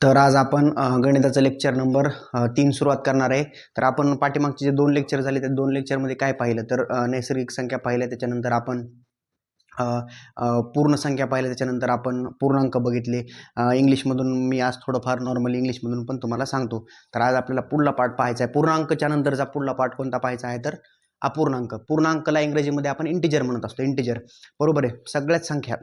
तर आज आपण गणिताचं लेक्चर नंबर तीन सुरुवात करणार आहे. तर आपण पाठीमागचे जे दोन लेक्चर झाले त्या दोन लेक्चरमध्ये काय पाहिलं? तर नैसर्गिक संख्या पाहिल्या त्याच्यानंतर आपण पूर्ण संख्या पाहिल्या त्याच्यानंतर आपण पूर्णांक बघितले. इंग्लिशमधून मी आज थोडंफार नॉर्मली इंग्लिशमधून पण तुम्हाला सांगतो. तर आज आपल्याला पुढला पाठ पाहायचा आहे. पूर्णांकच्या नंतरचा पुढला पाठ कोणता पाहायचा आहे? तर अपूर्णांक. पूर्णांकला इंग्रजीमध्ये आपण इंटिजर म्हणत असतो. इंटिजर बरोबर आहे? सगळ्याच संख्या.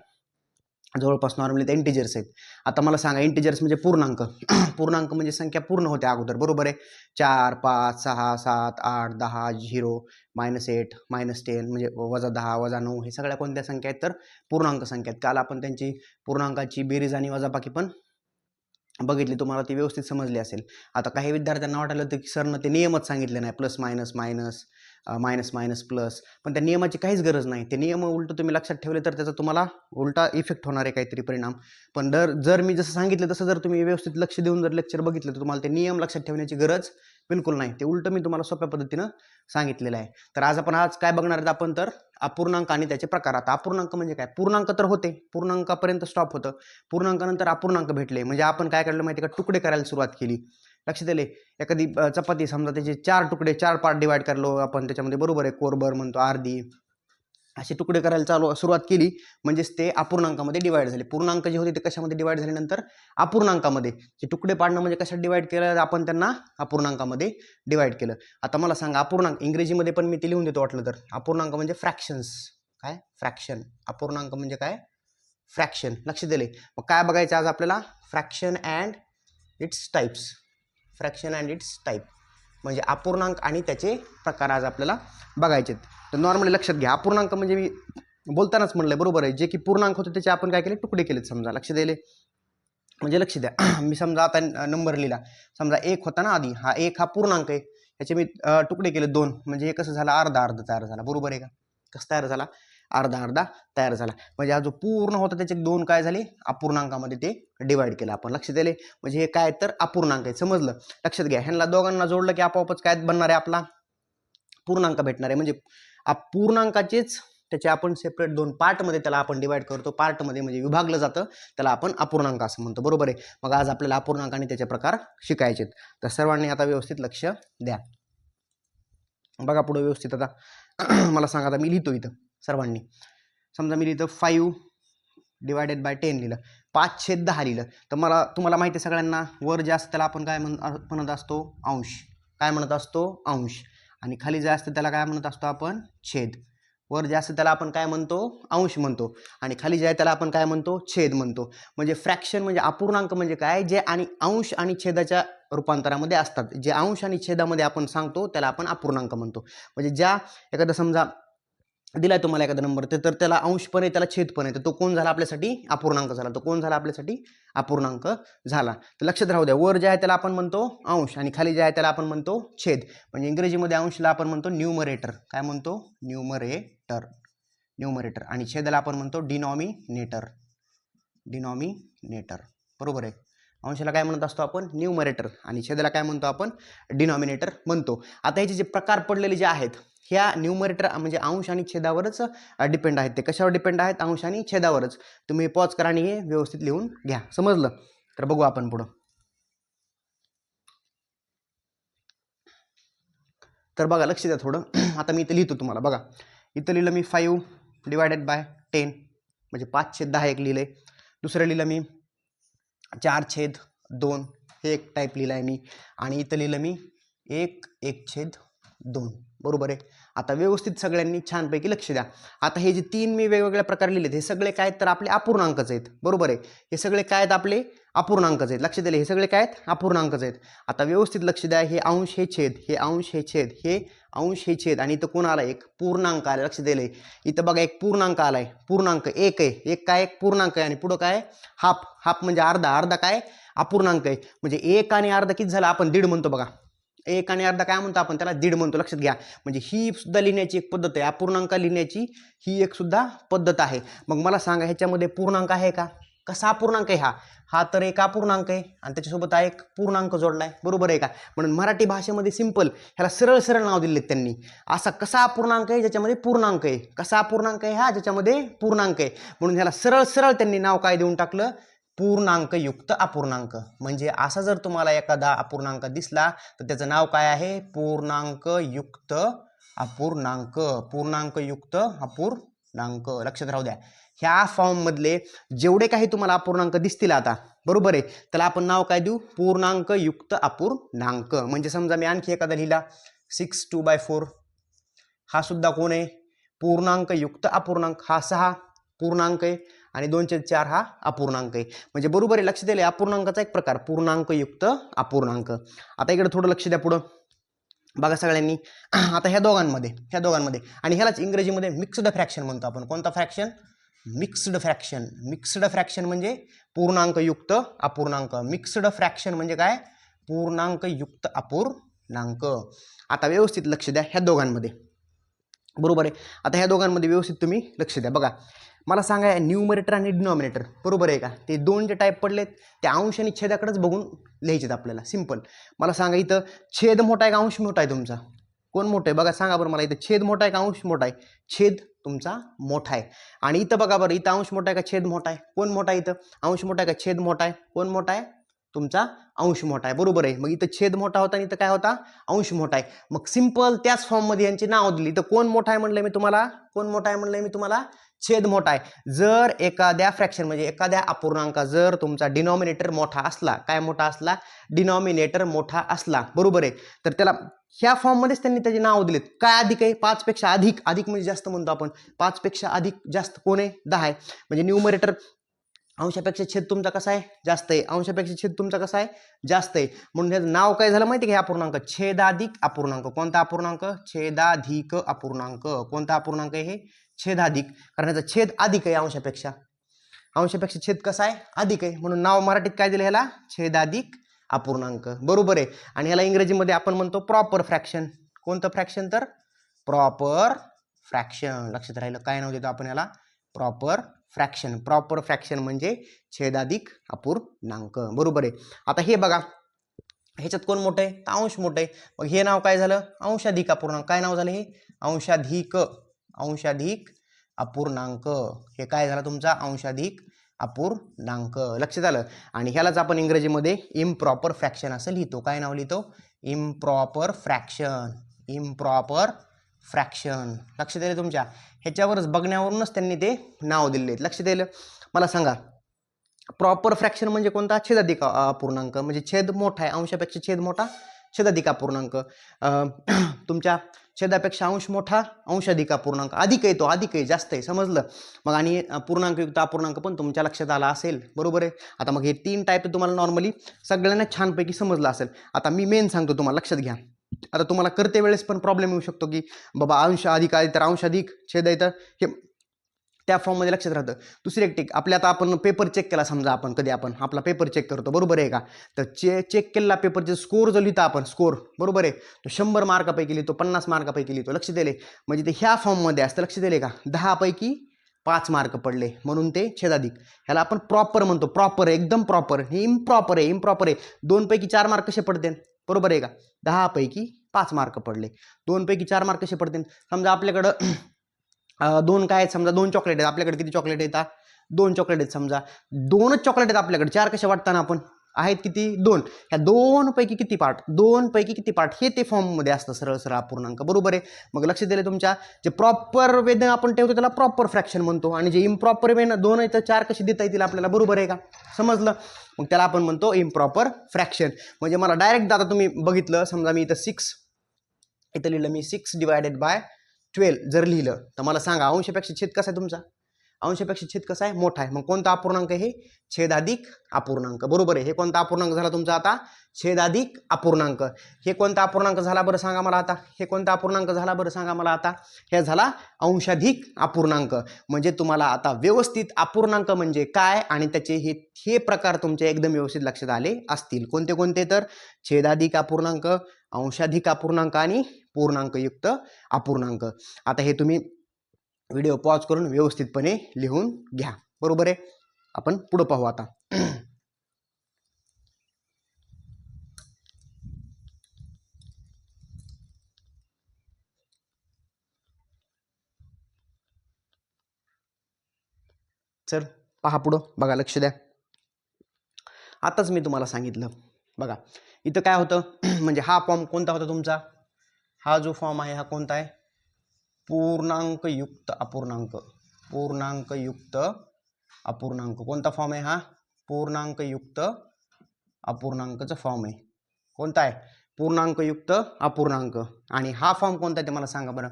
जवळपास नॉर्मली ते इंटिजर्स आहेत. आता मला सांगा इंटिजर्स म्हणजे पूर्णांक. पूर्णांक म्हणजे संख्या पूर्ण होते अगोदर बरोबर आहे? चार पाच सहा सात आठ दहा zero minus eight minus ten म्हणजे वजा दहा वजा नऊ हे सगळ्या कोणत्या संख्या आहेत? तर पूर्णांक संख्या आहेत. काल आपण त्यांची पूर्णांकाची बेरीज आणि वजाबाकी पण बघितली तुम्हाला ती व्यवस्थित समजली असेल. आता काही विद्यार्थ्यांना वाटायला होतं की सरनं ते नियमच सांगितले नाही. Plus minus minus minus minus plus पण त्या नियमाची काहीच गरज नाही. ते नियम उलट तुम्ही लक्षात ठेवले तर त्याचा तुम्हाला उलटा इफेक्ट होणार आहे काहीतरी परिणाम. पण दर जर मी जसं सांगितलं तसं जर तुम्ही व्यवस्थित लक्ष देऊन जर लेक्चर बघितलं तर तुम्हाला ते नियम लक्षात ठेवण्याची गरज बिलकुल नाही. ते उलटं मी तुम्हाला सोप्या पद्धतीनं सांगितलेलं आहे. तर आज आपण आज काय बघणार आहेत आपण तर? अपूर्णांक आणि त्याचे प्रकार. आता अपूर्णांक म्हणजे काय? पूर्णांक तर होते. पूर्णांकापर्यंत स्टॉप होतं. पूर्णांकानंतर अपूर्णांक भेटले. म्हणजे आपण काय काढलं माहिती आहे का? तुकडे करायला सुरुवात केली. लक्ष दिले. एखादी चपाती समजा त्याचे चार तुकडे चार पार्ट डिवाइड करलो आपण त्याच्यामध्ये बरोबर आहे कोरभर म्हणतो अर्धी. असे तुकडे करायला चालू सुरुवात केली. म्हणजेच ते अपूर्णांकामध्ये डिवाईड झाले. पूर्णांक जे होते ते कशामध्ये डिवाईड झाल्यानंतर अपूर्णांकामध्ये. जे तुकडे पाडणं म्हणजे कशात डिवाईड केलं? आपण त्यांना अपूर्णांकामध्ये डिवाईड केलं. आता मला सांगा अपूर्णांक इंग्रजीमध्ये पण मी ते लिहून देतो वाटलं तर. अपूर्णांक म्हणजे फ्रॅक्शन्स काय? फ्रॅक्शन अपूर्णांक म्हणजे काय? फ्रॅक्शन लक्ष दिले. मग काय बघायचं आज आपल्याला? Fraction and its types fraction and its type. म्हणजे अपूर्णांक आणि त्याचे प्रकार आज आपल्याला बघायचे आहेत. तर नॉर्मली लक्षात घ्या अपूर्णांक म्हणजे मी बोलतानाच म्हणलं बरोबर आहे. जे की पूर्णांक होते त्याचे आपण काय केले? तुकडे केलेत समजा. लक्ष दिले म्हणजे लक्ष द्या. मी समजा आता नंबर लिहिला. समजा एक होता ना आधी. हा एक हा पूर्णांक आहे. ह्याचे मी तुकडे केले दोन. म्हणजे हे कसं झालं? अर्धा अर्ध तयार झाला. बरोबर आहे का? कसं तयार झाला? अर्धा अर्धा तयार झाला. म्हणजे हा जो पूर्ण होता त्याचे दोन काय झाले? अपूर्णांकामध्ये ते डिवाइड केलं. आपण लक्ष आले म्हणजे हे काय तर अपूर्णांक आहे. समजलं? लक्षात घ्या. ह्यांना दोघांना जोडलं की आपोआपच काय बनणार आहे आपला? पूर्णांक भेटणार आहे. म्हणजे पूर्णांकाचेच त्याचे आपण सेपरेट दोन पार्टमध्ये त्याला आपण डिवाइड करतो. पार्टमध्ये म्हणजे विभागलं जातं. त्याला आपण अपूर्णांक असं म्हणतो. बरोबर आहे? मग आज आपल्याला अपूर्णांक आणि त्याचे प्रकार शिकायचे आहेत. तर सर्वांनी आता व्यवस्थित लक्ष द्या. बघा पुढे व्यवस्थित आता. मला सांगा आता मी लिहितो इथं. सर्वांनी. समजा मी लिहितं फाईव्ह डिवायडेड बाय टेन लिहिलं. पाच छेद दहा लिहिलं. तर मला तुम्हाला माहिती आहे सगळ्यांना वर जे असतं त्याला आपण काय म्हण म्हणत असतो? अंश. काय म्हणत असतो? अंश. आणि खाली जे असतं त्याला काय म्हणत असतो आपण? छेद. वर जे असतं त्याला आपण काय म्हणतो? अंश म्हणतो. आणि खाली जे आहे त्याला आपण काय म्हणतो? छेद म्हणतो. म्हणजे फ्रॅक्शन म्हणजे अपूर्णांक म्हणजे काय? जे आणि अंश आणि छेदाच्या रूपांतरामध्ये असतात. जे अंश आणि छेदामध्ये आपण सांगतो त्याला आपण अपूर्णांक म्हणतो. म्हणजे ज्या एखादा समजा दिलाय तुम्हाला एखादा नंबर ते तर त्याला अंश पण आहे त्याला छेद पण आहे. तर तो कोण झाला आपल्यासाठी? अपूर्णांक झाला. तो कोण झाला आपल्यासाठी? अपूर्णांक झाला. तर लक्षात राहू द्या वर जे आहे त्याला आपण म्हणतो अंश आणि खाली जे आहे त्याला आपण म्हणतो छेद. म्हणजे इंग्रजीमध्ये अंशला आपण म्हणतो न्यूमरेटर काय म्हणतो? न्यूमरेटर न्यूमरेटर आणि छेदाला आपण म्हणतो डिनॉमिनेटर डिनॉमिनेटर बरोबर आहे? अंशाला काय म्हणत असतो आपण? न्यूमरेटर आणि छेदाला काय म्हणतो आपण? डिनॉमिनेटर म्हणतो. आता ह्याचे जे प्रकार पडलेले जे आहेत ह्या न्यूमरेटर म्हणजे अंश आणि छेदावरच डिपेंड आहेत. ते कशावर डिपेंड आहेत? अंश आणि छेदावरच. तुम्ही पॉज करा आणि हे व्यवस्थित लिहून घ्या. समजलं? तर बघू आपण पुढं. तर बघा लक्ष द्या थोडं. आता मी इथं लिहितो तुम्हाला. बघा. इथं लिहिलं मी फाईव्ह डिवायडेड बाय टेन म्हणजे पाच छेद दहा एक लिहिलं आहे दुसरं लिहिलं मी चार छेद दोन. हे एक टाईप लिहिलं आहे मी. आणि इथं लिहिलं मी एक एक छेद दोन. बरोबर आहे? आता व्यवस्थित सगळ्यांनी छानपैकी लक्ष द्या. आता हे जे तीन मी वेगवेगळ्या प्रकारे लिहिलेत हे सगळे काय आहेत तर आपले अपूर्णांकच आहेत. बरोबर आहे? हे सगळे काय आहेत आपले? अपूर्णांकच आहेत. लक्ष दिले हे सगळे काय आहेत? अपूर्णांकच आहेत. आता व्यवस्थित लक्ष द्या हे अंश हे छेद हे अंश हे छेद हे अंश हे छेद. आणि इथं कोण आला एक पूर्णांक आला लक्ष दिले इथं बघा एक पूर्णांक आलाय. पूर्णांक एक आहे. एक काय? एक पूर्णांक आहे. आणि पुढं काय? हाफ. हाफ म्हणजे अर्धा. अर्धा काय? अपूर्णांक आहे. म्हणजे एक आणि अर्धा किती झाला? आपण दीड म्हणतो बघा. एक आणि अर्धा काय म्हणतो आपण त्याला? दीड म्हणतो. लक्षात घ्या. म्हणजे ही सुद्धा लिहिण्याची एक पद्धत आहे. अपूर्णांक लिहिण्याची ही एक सुद्धा पद्धत आहे. मग मला सांगा ह्याच्यामध्ये पूर्णांक आहे का? कसा अपूर्णांक आहे हा? हा तर एक अपूर्णांक आहे. आणि त्याच्यासोबत हा एक पूर्णांक जोडलाय. बरोबर आहे का? म्हणून मराठी भाषेमध्ये सिंपल ह्याला सरळ सरळ नाव दिले त्यांनी. असा कसा अपूर्णांक आहे? ज्याच्यामध्ये पूर्णांक आहे. कसा अपूर्णांक आहे हा? ज्याच्यामध्ये पूर्णांक आहे. म्हणून ह्याला सरळ सरळ त्यांनी नाव काय देऊन टाकलं? पूर्णांकयुक्त अपूर्णांक. म्हणजे असा जर तुम्हाला एखादा अपूर्णांक दिसला तर त्याचं नाव काय आहे? पूर्णांकयुक्त अपूर्णांक. पूर्णांकयुक्त अपूर्णांक. लक्षात राहू द्या. ह्या फॉर्ममधले जेवढे काही तुम्हाला अपूर्णांक दिसतील आता बरोबर आहे? त्याला आपण नाव काय देऊ? पूर्णांकयुक्त अपूर्णांक. म्हणजे समजा मी आणखी एखादा लिहिला. सिक्स टू बाय फोर हा सुद्धा कोण आहे? पूर्णांकयुक्त अपूर्णांक. हा सहा पूर्णांक आहे. आणि दोनशे चार हा अपूर्णांक आहे. म्हणजे बरोबर आहे लक्ष दिले अपूर्णांकाचा एक प्रकार पूर्णांकयुक्त अपूर्णांक. आता इकडे थोडं लक्ष द्या पुढं. बघा सगळ्यांनी. आता ह्या दोघांमध्ये ह्या दोघांमध्ये. आणि ह्यालाच इंग्रजीमध्ये मिक्स्ड फ्रॅक्शन म्हणतो आपण. कोणता fraction mixed fraction mixed fraction म्हणजे पूर्णांकयुक्त अपूर्णांक. मिक्स्ड फ्रॅक्शन म्हणजे काय? पूर्णांकयुक्त अपूर्णांक. आता व्यवस्थित लक्ष द्या ह्या दोघांमध्ये. बरोबर आहे? आता ह्या दोघांमध्ये व्यवस्थित तुम्ही लक्ष द्या. बघा. मला सांगा न्यूमरेटर आणि डिनॉमिनेटर बरोबर आहे का? ते दोन जे टाईप पडलेत ते अंश आणि छेदाकडेच बघून लिहायचेत आपल्याला सिंपल मला सांगा इथं छेद मोठा आहे का अंश मोठा आहे तुमचा? कोण मोठं आहे? बघा सांगा बरं मला इथं छेद मोठा आहे का अंश मोठा आहे? छेद तुमचा मोठा आहे. आणि इथं बघा बरं इथं अंश मोठा आहे का छेद मोठा आहे? कोण मोठा आहे इथं? अंश मोठा आहे का छेद मोठा आहे? कोण मोठा आहे? तुमचा अंश मोठा आहे बरोबर आहे. मग इथं छेद मोठा होता आणि इथं काय होता? अंश मोठा आहे. मग सिंपल त्याच फॉर्ममध्ये यांची नाव दिली. इथं कोण मोठा आहे म्हणलं मी तुम्हाला? कोण मोठा आहे म्हणलं मी तुम्हाला? छेद मोठा आहे. जर एखाद्या फ्रॅक्शन म्हणजे एखाद्या अपूर्णांका जर तुमचा डिनॉमिनेटर मोठा असला काय मोठा असला? डिनॉमिनेटर मोठा असला. बरोबर आहे? तर त्याला ह्या फॉर्ममध्येच त्यांनी त्याचे नाव दिलेत. काय अधिक आहे? पाचपेक्षा अधिक. अधिक म्हणजे जास्त म्हणतो आपण. पाचपेक्षा अधिक जास्त कोण आहे? दहा आहे. म्हणजे न्यूमरेटर अंशापेक्षा छेद तुमचा कसा आहे? जास्त आहे. अंशापेक्षा छेद तुमचा कसा आहे? जास्त आहे. म्हणून त्याचं नाव काय झालं माहिती आहे का? हे अपूर्णांक. छेदाधिक अपूर्णांक. कोणता अपूर्णांक? छेदाधिक अपूर्णांक. कोणता अपूर्णांक आहे हे? छेदाधिक कारण याचा छेद अधिक आहे अंशापेक्षा. अंशापेक्षा छेद कसा आहे? अधिक आहे. म्हणून नाव मराठीत काय दिलं ह्याला? छेदाधिक अपूर्णांक. बरोबर आहे. आणि ह्याला इंग्रजीमध्ये आपण म्हणतो प्रॉपर फ्रॅक्शन कोणतं फ्रॅक्शन तर? प्रॉपर फ्रॅक्शन लक्षात राहिलं काय नाव देतो आपण याला प्रॉपर फ्रॅक्शन प्रॉपर फ्रॅक्शन म्हणजे छेदाधिक अपूर्णांक. बरोबर आहे. आता हे बघा. ह्याच्यात कोण मोठं आहे? तर अंश मोठं आहे. मग हे नाव काय झालं? अंशाधिक अपूर्णांक. काय नाव झालं हे? अंशाधिक. अंशाधिक अपूर्णांक. हे काय झालं तुमचा? अंशाधिक अपूर्णांक. लक्षात आलं? आणि ह्यालाच आपण इंग्रजीमध्ये इम्प्रॉपर फ्रॅक्शन असं लिहितो. काय नाव लिहितो? इम्प्रॉपर फ्रॅक्शन इम्प्रॉपर फ्रॅक्शन लक्षात आलं तुमच्या? ह्याच्यावरच बघण्यावरूनच त्यांनी ते नाव दिले लक्षात दिलं मला सांगा. प्रॉपर फ्रॅक्शन म्हणजे कोणता? छेदाधिक अपूर्णांक. म्हणजे छेद मोठा आहे. अंशापेक्षा छेद मोठा छेदाधिक अपूर्णांक. तुमच्या छेदापेक्षा अंश मोठा अंशाधिक पूर्णांक. अधिक आहे तो अधिक आहे जास्त आहे समजलं? मग आणि पूर्णांकयुक्त अपूर्णांक पण तुमच्या लक्षात आला असेल. बरोबर आहे? आता मग हे तीन टाईप तुम्हाला नॉर्मली सगळ्यांना छानपैकी समजलं असेल. आता मी मेन सांगतो तुम्हाला लक्षात घ्या. आता तुम्हाला करते वेळेस पण प्रॉब्लेम येऊ शकतो की बाबा अंश अधिक आहे तर अंश अधिक छेद आहे तर हे त्या फॉर्ममध्ये लक्षात राहतं. दुसरी एक टिक आपल्या आता आपण पेपर चेक केला समजा आपण कधी आपण आपला पेपर चेक करतो बरोबर आहे का? तर चे चेक केलेला पेपरचे स्कोर जो लिहिता आपण स्कोर बरोबर आहे? तो शंभर मार्कापैकी लिहितो पन्नास मार्कापैकी लिहितो लक्ष दिले म्हणजे ते ह्या फॉर्ममध्ये असतं लक्ष दिले का? दहापैकी पाच मार्क पडले म्हणून ते छेदाधिक. ह्याला आपण प्रॉपर म्हणतो प्रॉपर एकदम प्रॉपर हे इम्प्रॉपर आहे इम्प्रॉपर आहे. दोनपैकी चार मार्क कसे पडते? बरोबर आहे का? दहापैकी पाच मार्क पडले. दोनपैकी चार मार्क कसे पडतील समजा आपल्याकडं दोन काय आहेत समजा? दोन चॉकलेट आहेत. आपल्याकडे किती चॉकलेट येतात दोन चॉकलेट आहेत समजा. दोनच चॉकलेट आहेत आपल्याकडे. चार कशा वाटताना आपण? आहेत किती? दोन. ह्या दोन पैकी किती पार्ट दोन पैकी किती पार्ट हे ते फॉर्ममध्ये असतं सरळ सरळ अपूर्णांक. बरोबर आहे? मग लक्ष दिले तुमच्या? जे प्रॉपर वेद आपण ठेवतो त्याला प्रॉपर फ्रॅक्शन म्हणतो. आणि जे इम्प्रॉपर वेन दोन आहे तर चार कशी देता येतील आपल्याला? बरोबर आहे का? समजलं? मग त्याला आपण म्हणतो इम्प्रॉपर फ्रॅक्शन म्हणजे मला डायरेक्ट आता तुम्ही बघितलं. समजा मी इथं सिक्स इथं लिहिलं मी सिक्स डिवायडेड बाय ट्वेल्व जर लिहिलं तर मला सांगा अंशपेक्षा छेद कसा आहे तुमचा? अंशपेक्षा छेद कसा आहे? मोठा आहे. मग कोणता अपूर्णांक हे? छेदाधिक अपूर्णांक. बरोबर आहे. हे कोणता अपूर्णांक झाला तुमचा आता? छेदाधिक अपूर्णांक. हे कोणता अपूर्णांक झाला बरं सांगा मला आता? हे कोणता अपूर्णांक झाला बरं सांगा मला आता? हे झाला अंशाधिक अपूर्णांक. म्हणजे तुम्हाला आता व्यवस्थित अपूर्णांक म्हणजे काय? आणि त्याचे हे हे प्रकार तुमचे एकदम व्यवस्थित लक्षात आले असतील. कोणते कोणते? तर छेदाधिक अपूर्णांक अंशाधिक अपूर्णांक आणि पूर्णांकयुक्त अपूर्णांक. आता हे तुम्ही व्हिडिओ पॉज करून व्यवस्थितपणे लिहून घ्या. बरोबर आहे? आपण पुढं पाहू आता. चल पहा पुढं. बघा लक्ष द्या. आताच मी तुम्हाला सांगितलं. बघा इथं काय होतं? म्हणजे हा फॉर्म कोणता होता तुमचा? हा जो फॉर्म आहे हा कोणता आहे? पूर्णांकयुक्त अपूर्णांक. पूर्णांकयुक्त अपूर्णांक. कोणता फॉर्म आहे हा? पूर्णांकयुक्त अपूर्णांकचा फॉर्म आहे. कोणता आहे? पूर्णांकयुक्त अपूर्णांक. आणि हा फॉर्म कोणता आहे ते मला सांगा बरं.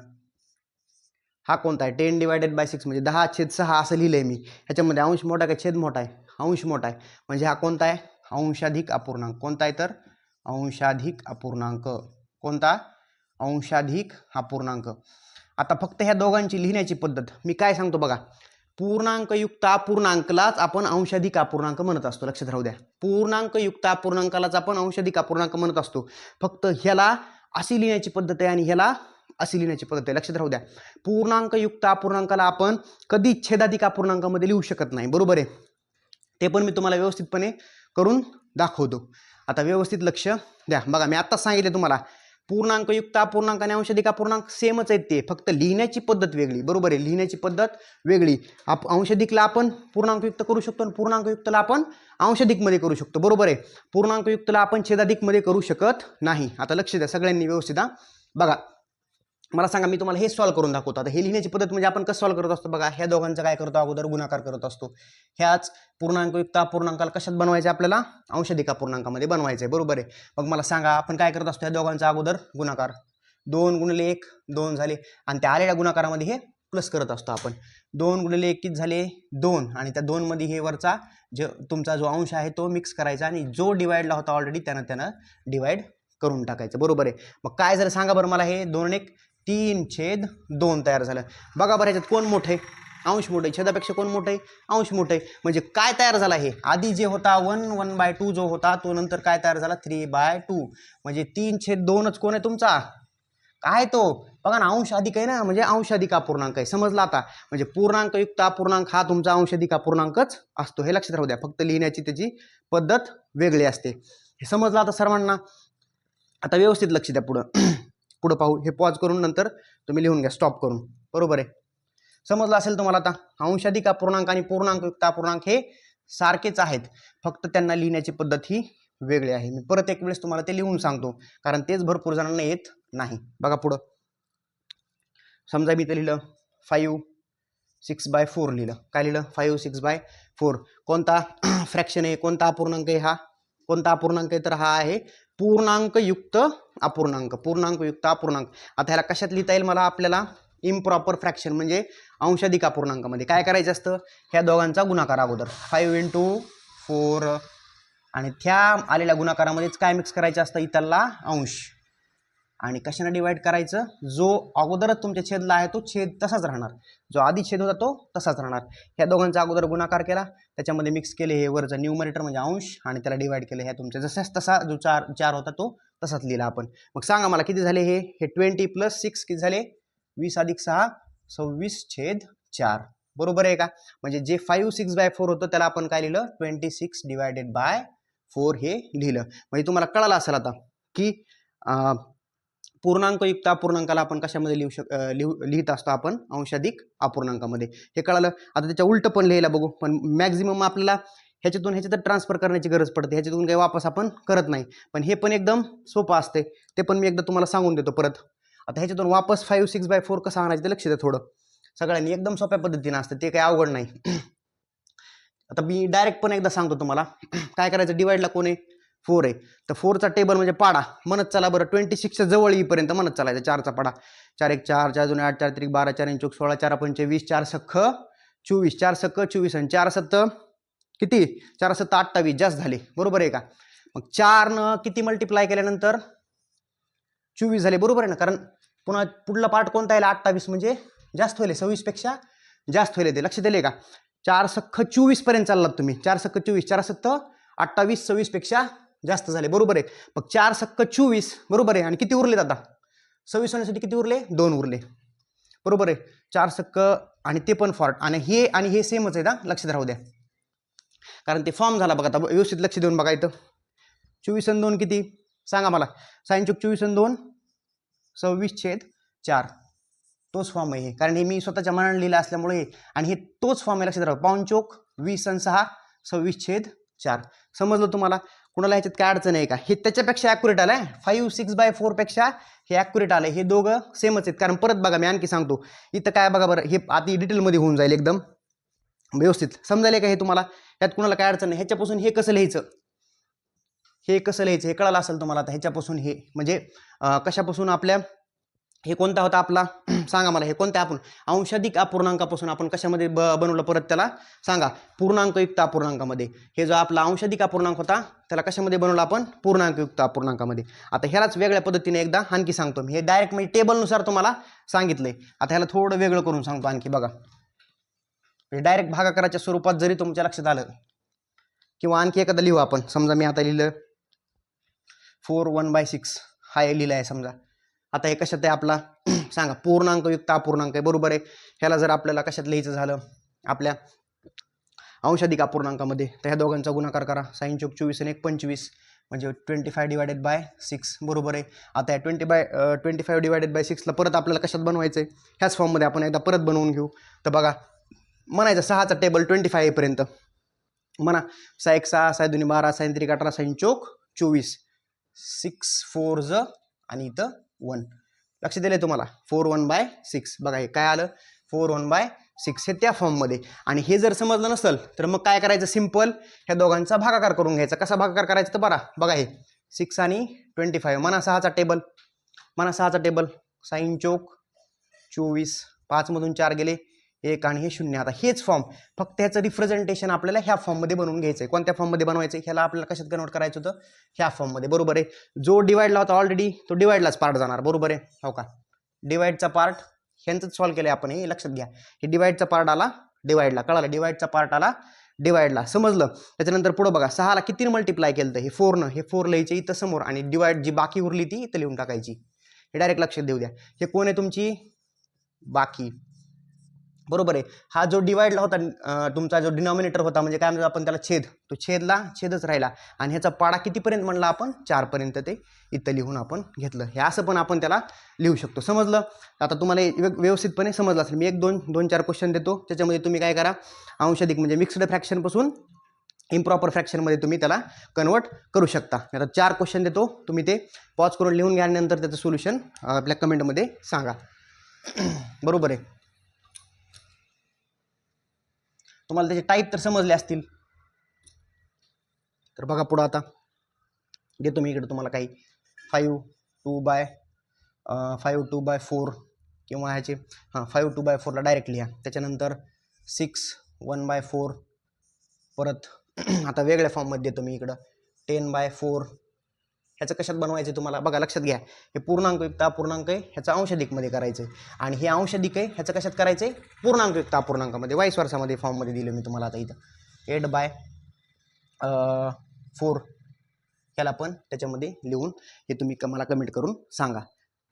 हा कोणता आहे? टेन डिवायडेड बाय सिक्स म्हणजे दहा छेद सहा असं लिहिलं आहे मी. ह्याच्यामध्ये अंश मोठा का छेद मोठा आहे? अंश मोठा आहे. म्हणजे हा कोणता आहे? अंशाधिक अपूर्णांक. कोणता आहे तर? अंशाधिक अपूर्णांक. कोणता? अंशाधिक अपूर्णांक. आता फक्त ह्या दोघांची लिहिण्याची पद्धत. मी काय सांगतो बघा. पूर्णांकयुक्त अपूर्णांकलाच आपण अंशाधिक अपूर्णांक म्हणत असतो. लक्षात राहू द्या. पूर्णांकयुक्त अपूर्णांकालाच आपण अंशाधिक अपूर्णांक म्हणत असतो. फक्त ह्याला अशी लिहिण्याची पद्धत आहे आणि ह्याला अशी लिहिण्याची पद्धत आहे. लक्षात राहू द्या. पूर्णांकयुक्त अपूर्णांकाला आपण कधी छेदाधिक अपूर्णांकामध्ये लिहू शकत नाही. बरोबर आहे? ते पण मी तुम्हाला व्यवस्थितपणे करून दाखवतो. आता व्यवस्थित लक्ष द्या. बघा मी आत्ताच सांगितले तुम्हाला. पूर्णांकयुक्त अपूर्णांक आणि अंशदिका अपूर्णांक सेमच आहेत ते. फक्त लिहिण्याची पद्धत वेगळी. बरोबर आहे? लिहिण्याची पद्धत वेगळी. आप अंशधिकला आपण पूर्णांकयुक्त करू शकतो आणि पूर्णांकयुक्तला आपण अंशधिकमध्ये करू शकतो. बरोबर आहे? पूर्णांकयुक्तला आपण छेदाधिकमध्ये करू शकत नाही. आता लक्ष द्या सगळ्यांनी व्यवस्थित बघा. मला सांगा मी तुम्हाला हे सॉल्व करून दाखवतो. आता हे लिहिण्याची पद्धत म्हणजे आपण कसं सॉल्व करत असतो बघा ह्या दोघांचं काय करतो अगोदर? गुणाकार करत असतो. ह्याच पूर्णांकयुक्त अपूर्णांकाला कशात बनवायचे आपल्याला? अंशधिका पूर्णांकामध्ये बनवायचं आहे बरोबर आहे? मग मला सांगा आपण काय करत असतो ह्या दोघांचा अगोदर? गुणाकार. दोन गुणले एक दोन झाले. आणि त्या आलेल्या गुणाकारामध्ये हे प्लस करत असतो आपण. दोन गुणले एक किती झाले? दोन. आणि त्या दोनमध्ये हे वरचा जे तुमचा जो अंश आहे तो मिक्स करायचा आणि जो डिवाईडला होता ऑलरेडी त्यानं त्यानं डिवाईड करून टाकायचं. बरोबर आहे? मग काय जर सांगा बरं मला हे दोन एक तीन छेद दोन तयार झालं. बघा बरं ह्याच्यात कोण मोठं आहे? अंश मोठं आहे. छेदापेक्षा कोण मोठं आहे? अंश मोठं आहे. म्हणजे काय तयार झाला हे? आधी जे होता वन वन बाय टू जो होता तो नंतर काय तयार झाला? Three by two. म्हणजे तीन छेद दोनच कोण आहे तुमचा? काय तो? बघा ना अंश अधिक आहे ना? म्हणजे अंश अधिक अपूर्णांक आहे. समजला आता? म्हणजे पूर्णांकयुक्त अपूर्णांक हा तुमचा अंश अधिक अपूर्णांकच असतो. हे लक्षात राहू द्या. फक्त लिहिण्याची त्याची पद्धत वेगळी असते. हे समजलं आता सर्वांना? आता व्यवस्थित लक्ष द्या पुढं. पुढं पाहू. हे पॉज करून नंतर तुम्ही लिहून घ्या. स्टॉप करून. बरोबर आहे? समजलं असेल तुम्हाला आता? अंशाधिक अपूर्णांक आणि पूर्णांकयुक्त अपूर्णांक हे सारखेच आहेत. फक्त त्यांना लिहिण्याची पद्धत ही वेगळी आहे. मी परत एक वेळेस तुम्हाला ते लिहून सांगतो. कारण तेच भरपूर जणांना येत नाही. बघा पुढं. समजा मी ते लिहिलं फाईव्ह सिक्स बाय फोर लिहिलं. काय लिहिलं? फाईव्ह सिक्स बाय फोर कोणता फ्रॅक्शन आहे? कोणता अपूर्णांक आहे हा? कोणता अपूर्णांक आहे? तर हा आहे पूर्णांकयुक्त अपूर्णांक पूर्णांकयुक्त अपूर्णांक. आता ह्याला कशात लिहिता येईल मला आपल्याला? इम्प्रॉपर फ्रॅक्शन म्हणजे अंशाधिक अपूर्णांकामध्ये. काय करायचं असतं? ह्या दोघांचा गुणाकार अगोदर. फाईव्ह इंटू फोर आणि त्या आलेल्या गुणाकारामध्येच काय मिक्स करायचं असतं? इतरला अंश. आणि कशाने डिवाईड करायचं? जो अगोदरच तुमच्या छेदला आहे तो छेद तसाच राहणार. जो आधी छेद होता तो तसाच राहणार. ह्या दोघांचा अगोदर गुणाकार केला. त्याच्यामध्ये मिक्स केले हे वरचं न्यूमरेटर म्हणजे अंश आणि त्याला डिवाईड केलं ह्या तुमच्या जसाच तसा जो चार चार होता तो तसाच लिहिला आपण. मग सांगा मला किती झाले हे? हे ट्वेंटी प्लस सिक्स किती झाले? वीस अधिक सहा सव्वीस छेद चार. बरोबर आहे का? म्हणजे जे फाईव्ह सिक्स बाय फोर होतं त्याला आपण काय लिहिलं? Twenty six divided by four हे लिहिलं. म्हणजे तुम्हाला कळालं असेल आता की पूर्णांकयुक्त अपूर्णांकाला आपण कशामध्ये लिहू शक लिहू लिहित असतो आपण? अंशाधिक अपूर्णांकामध्ये. हे कळालं? आता त्याच्या उलटं पण लिहायला बघू. पण मॅक्झिमम आपल्याला ह्याच्यातून ह्याच्यात ट्रान्सफर करण्याची गरज पडते. ह्याच्यातून काही वापस आपण करत नाही. पण हे पण एकदम सोपं असते. ते पण मी एकदा तुम्हाला सांगून देतो परत. आता ह्याच्यातून वापस फाईव्ह सिक्स बाय फोर कसं आणायचं ते लक्ष द्या थोडं. सगळ्यांनी एकदम सोप्या पद्धतीनं असतं. ते काही अवघड नाही. आता मी डायरेक्ट पण एकदा सांगतो तुम्हाला. काय करायचं? डिवाईडला कोण आहे? फोर आहे. तर फोरचा टेबल म्हणजे पाडा. म्हणत चला बरं ट्वेंटी सिक्सच्या जवळ येईपर्यंत म्हणत चालायचं चारचा पाडा. चार एक चार चार दोन आठ चार त्रिक बारा चार इंचूक सोळा चार पंचे वीस चार सख्ख चोवीस चार सख्ख चोवीस आणि चार सत्त किती? चार सत्त अठ्ठावीस जास्त झाले. बरोबर आहे का? मग चारनं किती मल्टिप्लाय केल्यानंतर? चोवीस झाले. बरोबर आहे ना? कारण पुन्हा पुढला पार्ट कोणता येईल अठ्ठावीस म्हणजे जास्त होईल सव्वीसपेक्षा जास्त होईल ते. लक्ष दिले का? चार सख्ख चोवीसपर्यंत चाललात तुम्ही. चार सख्ख चोवीस चार सत्त अठ्ठावीस सव्वीसपेक्षा जास्त झाले. बरोबर आहे. मग चार सक्क चोवीस बरोबर आहे. आणि किती उरलेत आता? सव्वीस होण्यासाठी किती उरले? दोन उरले. बरोबर आहे. चार सक्क आणि ते पण फॉर्ट आणि हे आणि हे सेमच आहे दा लक्षात राहू द्या. कारण ते फॉर्म झाला बघा आता. व्यवस्थित लक्ष देऊन बघा इथं. चोवीस आणि दोन किती? सांगा मला. साईन चोवीस आणि दोन? सव्वीस छेद चार. तोच फॉर्म आहे हे. कारण हे मी स्वतःच्या मनाने लिहिलं असल्यामुळे हे. आणि हे तोच फॉर्म आहे लक्षात राहू. पाऊन चोक वीस आणि सहा सव्वीस छेद चार. समजलं तुम्हाला? कुणाला ह्याच्यात काय अडचण आहे का? हे त्याच्यापेक्षा ॲक्युरेट आलं आहे फाईव्ह सिक्स बाय फोरपेक्षा हे ॲक्युरेट आलं हे दोघं सेमच आहेत. कारण परत बघा मी आणखी सांगतो. इथं काय बघा बरं हे आधी डिटेलमध्ये होऊन जाईल एकदम. व्यवस्थित. समजायला का हे तुम्हाला? यात कुणाला काय अडचण नाही. ह्याच्यापासून हे कसं लिहायचं? हे कसं लिहायचं? हे कळालं असेल तुम्हाला आता ह्याच्यापासून हे. म्हणजे कशापासून आपल्या हे कोणता होता आपला? सांगा मला हे कोणत्या आपण? अंशाधिक अपूर्णांकापासून आपण कशामध्ये ब बनवलं परत त्याला? सांगा. पूर्णांकयुक्त अपूर्णांकामध्ये. हे जो आपला अंशाधिक अपूर्णांक होता त्याला कशामध्ये बनवलं आपण? पूर्णांकयुक्त अपूर्णांकामध्ये. आता ह्यालाच वेगळ्या पद्धतीने एकदा आणखी सांगतो मी. हे डायरेक्ट म्हणजे टेबलनुसार तुम्हाला सांगितलं आता ह्याला थोडं वेगळं करून सांगतो आणखी बघा. म्हणजे डायरेक्ट भागाकाराच्या स्वरूपात जरी तुमच्या लक्षात आलं किंवा आणखी एखादं लिहू आपण. समजा मी आता लिहिलं फोर वन बाय सिक्स हा हे लिहिलं आहे समजा. आता हे कशात आहे आपला? सांगा. पूर्णांक युक्त अपूर्णांक आहे. बरोबर आहे. ह्याला जर आपल्याला कशात लिहायचं झालं? आपल्या अंशाधिक अपूर्णांकामध्ये. तर ह्या दोघांचा गुणाकार करा. साईन चौक चोवीस आणि एक पंचवीस. म्हणजे twenty five divided by six बरोबर आहे. आता या twenty by twenty five divided by सिक्सला परत आपल्याला कशात बनवायचं आहे ह्याच फॉर्ममध्ये आपण एकदा परत बनवून घेऊ. तर बघा. म्हणायचं सहाचा टेबल ट्वेंटी फाय येईपर्यंत. म्हणा. सहा एक सहा साय दोन्ही बारा साईन त्रिक अठरा साईन चौक चोवीस. सिक्स फोर ज आणि इथं वन लक्ष दिले तुम्हाला? फोर वन बाय सिक्स बघा हे काय आलं? फोर वन बाय सिक्स हे त्या फॉर्ममध्ये आणि हे जर समजलं नसेल तर मग काय करायचं? सिंपल ह्या दोघांचा भागाकार करून घ्यायचा. कसा भागाकार करायचा तर बरा बघा हे. सिक्स आणि ट्वेंटी फाईव्ह मना सहाचा टेबल मना सहाचा टेबल साईन चौक. चोवीस. पाचमधून चार गेले. एक आणि हे शून्य. आता हेच फॉर्म फक्त ह्याचं रिप्रेझेंटेशन आपल्याला ह्या फॉर्ममध्ये बनवून घ्यायचं आहे. कोणत्या फॉर्ममध्ये बनवायचं आहे? ह्याला आपल्याला कशात कन्वर्ट करायचं होतं? ह्या फॉर्ममध्ये बरोबर आहे? जो डिवाइडला होता ऑलरेडी तो डिवाइडलाच पार्ट जाणार. बरोबर आहे? हो का? डिवाइडचा पार्ट ह्यांचंच सॉल्व केलं आहे आपण हे. लक्षात घ्या. हे डिवाइडचा पार्ट आला डिवाइडला कळालं? डिवाइडचा पार्ट आला डिवाइडला समजलं? त्याच्यानंतर पुढं बघा. सहाला किती मल्टिप्लाय केलं तर हे फोरनं हे फोर लिहायचे इथं समोर. आणि डिवाइड जी बाकी उरली ती इथं लिहून टाकायची. हे डायरेक्ट लक्षात देऊ द्या. हे कोण आहे तुमची? बाकी. बरोबर आहे. हा जो डिवाइडला होता तुमचा जो डिनॉमिनेटर होता म्हणजे काय म्हणतो आपण त्याला छेद. तो छेदला छेदच राहिला. आणि ह्याचा पाडा कितीपर्यंत म्हणला आपण? चारपर्यंत ते इथं लिहून आपण घेतलं. हे असं पण आपण त्याला लिहू शकतो. समजलं? आता तुम्हाला व्यव- व्यवस्थितपणे समजलं असेल. मी एक दोन दोन चार क्वेश्चन देतो. त्याच्यामध्ये तुम्ही काय करा? अंशधिक म्हणजे मिक्स्ड फ्रॅक्शनपासून इम्प्रॉपर फ्रॅक्शनमध्ये तुम्ही त्याला कन्वर्ट करू शकता. आता चार क्वेश्चन देतो. तुम्ही ते पॉज करून लिहून घ्या नंतर त्याचं सोल्युशन आपल्या कमेंटमध्ये सांगा. बरोबर आहे. तुम्हाला त्याचे टाईप तर समजले असतील. तर बघा पुढं आता. देतो मी इकडे तुम्हाला काही. Five two by five two by four किंवा ह्याचे हां फाईव्ह टू बाय फोरला डायरेक्ट लिहा. त्याच्यानंतर सिक्स वन बाय फोर परत आता वेगळ्या फॉर्ममध्ये देतो मी इकडं. टेन बाय फोर ह्याचं कशात बनवायचं तुम्हाला? बघा लक्षात घ्या. हे पूर्णांकयुक्त अपूर्णांक आहे ह्याचं अंशधिकमध्ये करायचं आहे आणि हे अंशधिक आहे ह्याचं कशात करायचं आहे पूर्णांकयुक्त अपूर्णांकामध्ये वाईस वर्षामध्ये फॉर्ममध्ये दिलं मी तुम्हाला आता इथं. एट बाय फोर ह्याला पण त्याच्यामध्ये लिहून हे तुम्ही क- मला कमेंट करून सांगा.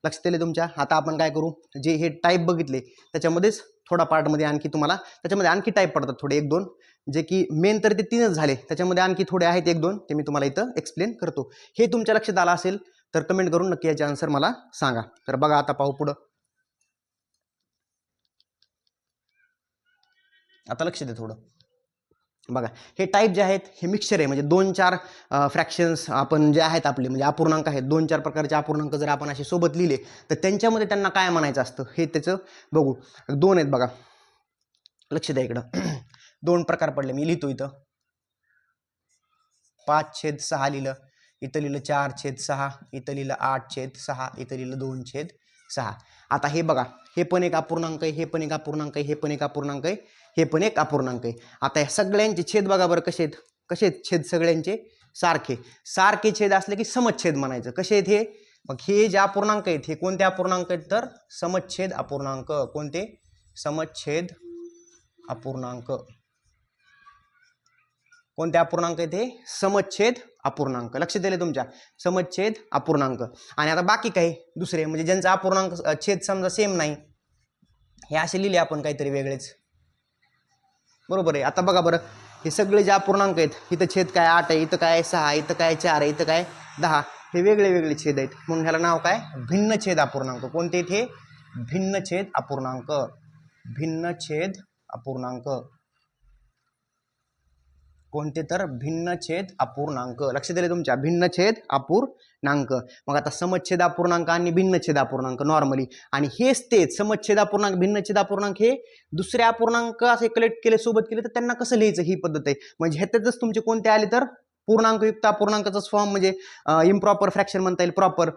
लक्ष दिले तुमच्या? आता आपण काय करू? जे हे टाईप बघितले त्याच्यामध्येच थोडा पार्टमध्ये आणखी तुम्हाला त्याच्यामध्ये आणखी टाईप पडतात थोडे एक दोन. जे की मेन तर ते तीनच झाले. त्याच्यामध्ये आणखी थोडे आहेत एक दोन ते मी तुम्हाला इथं एक्सप्लेन करतो. हे तुमच्या लक्षात आलं असेल तर कमेंट करून नक्की याचे आन्सर मला सांगा. तर बघा आता पाहू पुढं. आता लक्ष दे थोडं. बघा हे टाईप जे आहेत हे मिक्सचर आहे. म्हणजे दोन चार फ्रॅक्शन्स आपण जे आहेत आपले म्हणजे अपूर्णांक आहेत. दोन चार प्रकारचे अपूर्णांक जर आपण असे सोबत लिहिले तर त्यांच्यामध्ये त्यांना काय म्हणायचं असतं हे त्याचं बघू. दोन आहेत बघा. लक्ष द्या इकडं. दोन प्रकार पडले. मी लिहितो इथं. पाच छेद सहा लिहिलं. इथं लिहिलं चार छेद सहा. इथं लिहिलं आठ छेद सहा. इथं लिहिलं दोन छेद सहा. आता हे बघा. हे पण एक अपूर्णांक आहे. हे पण एक अपूर्णांक आहे. हे पण एक अपूर्णांक आहे. हे पण एक अपूर्णांक आहे. आता या सगळ्यांचे छेद बघा बरं कसे आहेत. कसे आहेत छेद सगळ्यांचे? सारखे. सारखे छेद असले की समच्छेद म्हणायचं. कसे आहेत हे? मग हे जे अपूर्णांक आहेत हे कोणते अपूर्णांक आहेत तर? समच्छेद अपूर्णांक. कोणते? समच्छेद अपूर्णांक. कोणते अपूर्णांक आहेत समच्छेद अपूर्णांक. लक्ष दिले तुमच्या. समच्छेद अपूर्णांक. आणि आता बाकी काही दुसरे म्हणजे ज्यांचा अपूर्णांक छेद समजा सेम नाही हे असे लिहिले आपण काहीतरी वेगळेच. बरोबर आहे. आता बघा बरं. हे सगळे जे अपूर्णांक आहेत इथं छेद काय आठ आहे इथं काय सहा इथं काय चार आहे इथं काय दहा हे वेगळे वेगळे छेद आहेत. म्हणून ह्याला नाव काय? भिन्न छेद अपूर्णांक. कोणते इथे? भिन्न छेद अपूर्णांक. भिन्न छेद अपूर्णांक. कोणते तर भिन्नछेद अपूर्णांक. लक्ष दिले तुमच्या? भिन्नछेद अपूर्णांक. मग आता समच्छेद अपूर्णांक आणि भिन्नछेद अपूर्णांक नॉर्मली आणि हेच तेच समच्छेद अपूर्णांक भिन्नछेद अपूर्णांक हे दुसरे अपूर्णांक असे कलेक्ट केले सोबत केले तर त्यांना कसं लिहायचं ही पद्धत आहे? म्हणजे ह्याच्यातच तुमचे कोणते आले तर? पूर्णांकयुक्त अपूर्णांकाचाच फॉर्म म्हणजे इम्प्रॉपर फ्रॅक्शन म्हणता येईल प्रॉपर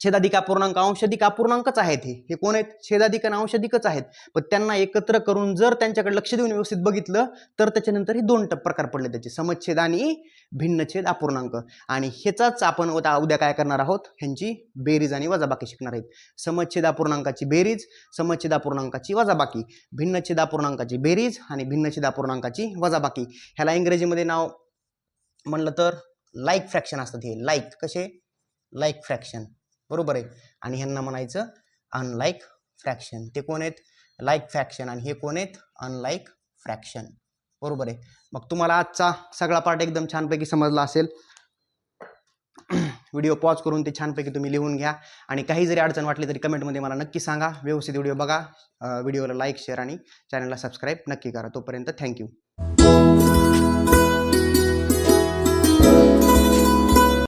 छेदाधिक अपूर्णांक अंशाधिक अपूर्णांकच आहेत हे. हे कोण आहेत? छेदाधिक आणि अंशाधिकच आहेत. पण त्यांना एकत्र करून जर त्यांच्याकडे लक्ष देऊन व्यवस्थित बघितलं तर त्याच्यानंतर हे दोन प्रकार पडले त्याचे. समच्छेद आणि भिन्नछेद अपूर्णांक आणि ह्याचाच आपण उद्या काय करणार आहोत? ह्यांची बेरीज आणि वजाबाकी शिकणार आहेत. समच्छेद अपूर्णांकाची बेरीज समच्छेद अपूर्णांकाची वजाबाकी. भिन्नछेद अपूर्णांकाची बेरीज आणि भिन्नछेद अपूर्णांकाची वजाबाकी. ह्याला इंग्रजीमध्ये नाव म्हणलं तर लाईक फ्रॅक्शन असतात हे. लाईक कसे? लाईक फ्रॅक्शन बरोबर आहे. आणि ह्यांना म्हणायचं अनलाईक फ्रॅक्शन ते कोण आहेत? लाईक फ्रॅक्शन आणि हे कोण आहेत? अनलाईक फ्रॅक्शन बरोबर आहे. मग तुम्हाला आजचा सगळा पार्ट एकदम छानपैकी समजला असेल. व्हिडिओ पॉज करून ते छानपैकी तुम्ही लिहून घ्या. आणि काही जरी अडचण वाटली तरी कमेंटमध्ये मला नक्की सांगा. व्यवस्थित व्हिडिओ बघा. व्हिडिओला लाईक शेअर आणि चॅनलला सबस्क्राईब नक्की करा. तोपर्यंत थँक्यू